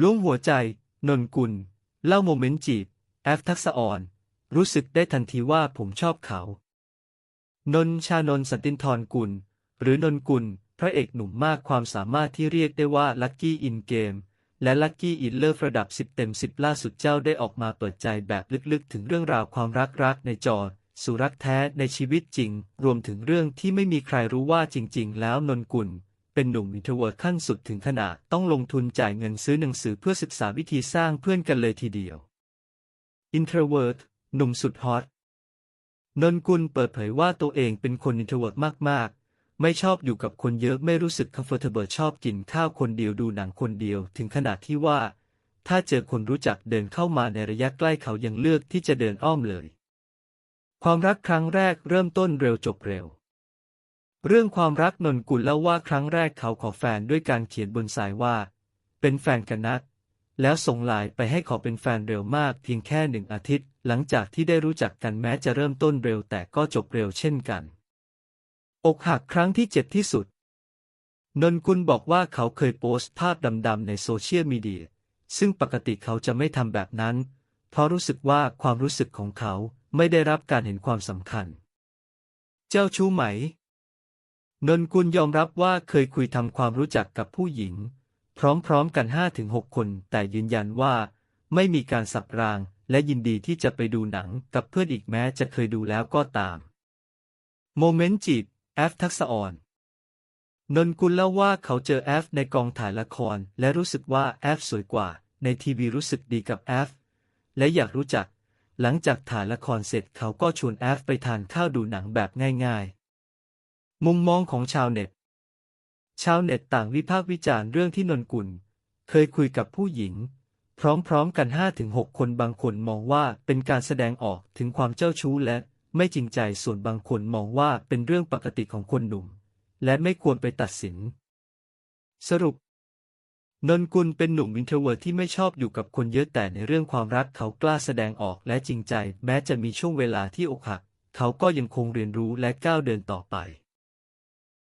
ล้วงหัวใจ นนกุล เล่าโมเมนต์จีบ แอฟทักษะอ่อน รู้สึกได้ทันทีว่าผมชอบเขา นนชานนสันตินทรกุล หรือนนกุล พระเอกหนุ่มมากความสามารถที่เรียกได้ว่าลัคกี้อินเกมและลัคกี้อินเลิฟระดับ 10 เต็ม 10 ล่าสุดเจ้าได้ออกมาเปิดใจแบบลึกๆ ถึงเรื่องราวความรักรักในจอสู่รักแท้ในชีวิตจริง รวมถึงเรื่องที่ไม่มีใครรู้ว่าจริง ๆ แล้วนนกุล เป็นหนุ่มอินโทรเวิร์ตขั้นสุดถึงขนาดต้องลงทุนจ่ายเงินซื้อหนังสือเพื่อศึกษาวิธีสร้างเพื่อนกันเลยทีเดียว Introvert หนุ่มสุดฮอตนนกุลเปิดเผยว่าตัวเองเป็นคน introvert มาก ๆ ไม่ชอบอยู่กับคนเยอะไม่รู้สึก comfortable ชอบกินข้าวคนเดียวดูหนังคนเดียวถึงขนาดที่ว่า ถ้าเจอคนรู้จักเดินเข้ามาในระยะใกล้เขายังเลือกที่จะเดินอ้อมเลย ความรักครั้งแรกเริ่มต้นเร็วจบเร็ว เรื่องความรักนนกุลเล่าว่าครั้งแรกเขาขอแฟนด้วยการเขียนบนสายว่า เป็นแฟนกันนะแล้วส่งไลน์ไปให้ขอเป็นแฟนเร็วมากเพียงแค่หนึ่งอาทิตย์ หลังจากที่ได้รู้จักกันแม้จะเริ่มต้นเร็วแต่ก็จบเร็วเช่นกัน อกหักครั้งที่เจ็บที่สุด นนกุลบอกว่าเขาเคยโพสต์ภาพดำๆในโซเชียลมีเดีย ซึ่งปกติเขาจะไม่ทำแบบนั้น เพราะรู้สึกว่าความรู้สึกของเขาไม่ได้รับการเห็นความสำคัญ เจ้าชู้ไหม นนกุลยอมรับว่าเคยคุยทำความรู้จักกับผู้หญิง พร้อมๆกัน 5-6 คน แต่ยืนยันว่า ไม่มีการสับราง และยินดีที่จะไปดูหนังกับเพื่อนอีกแม้จะเคยดูแล้วก็ตาม โมเมนต์จีบแอฟทักษออนนนกุลเล่าว่าเขาเจอแอฟในกองถ่ายละคร และรู้สึกว่าแอฟสวยกว่า ในทีวีรู้สึกดีกับแอฟและอยากรู้จัก หลังจากถ่ายละครเสร็จเขาก็ชวนแอฟไปทานข้าวดูหนังแบบง่ายๆ มุมมองของชาวเน็ต ชาวเน็ตต่างวิพากษ์วิจารณ์เรื่องที่นนกุล เคยคุยกับผู้หญิง พร้อมๆกัน 5-6 คนบางคนมองว่าเป็นการแสดงออกถึงความเจ้าชู้และไม่จริงใจส่วนบางคนมองว่าเป็นเรื่องปกติของคนหนุ่ม และไม่ควรไปตัดสิน สรุป นนกุลเป็นหนุ่มอินเทอร์เวิร์ที่ไม่ชอบอยู่กับคนเยอะแต่ในเรื่องความรักเขากล้าแสดงออกและจริงใจ แม้จะมีช่วงเวลาที่อกหัก เขาก็ยังคงเรียนรู้และก้าวเดินต่อไป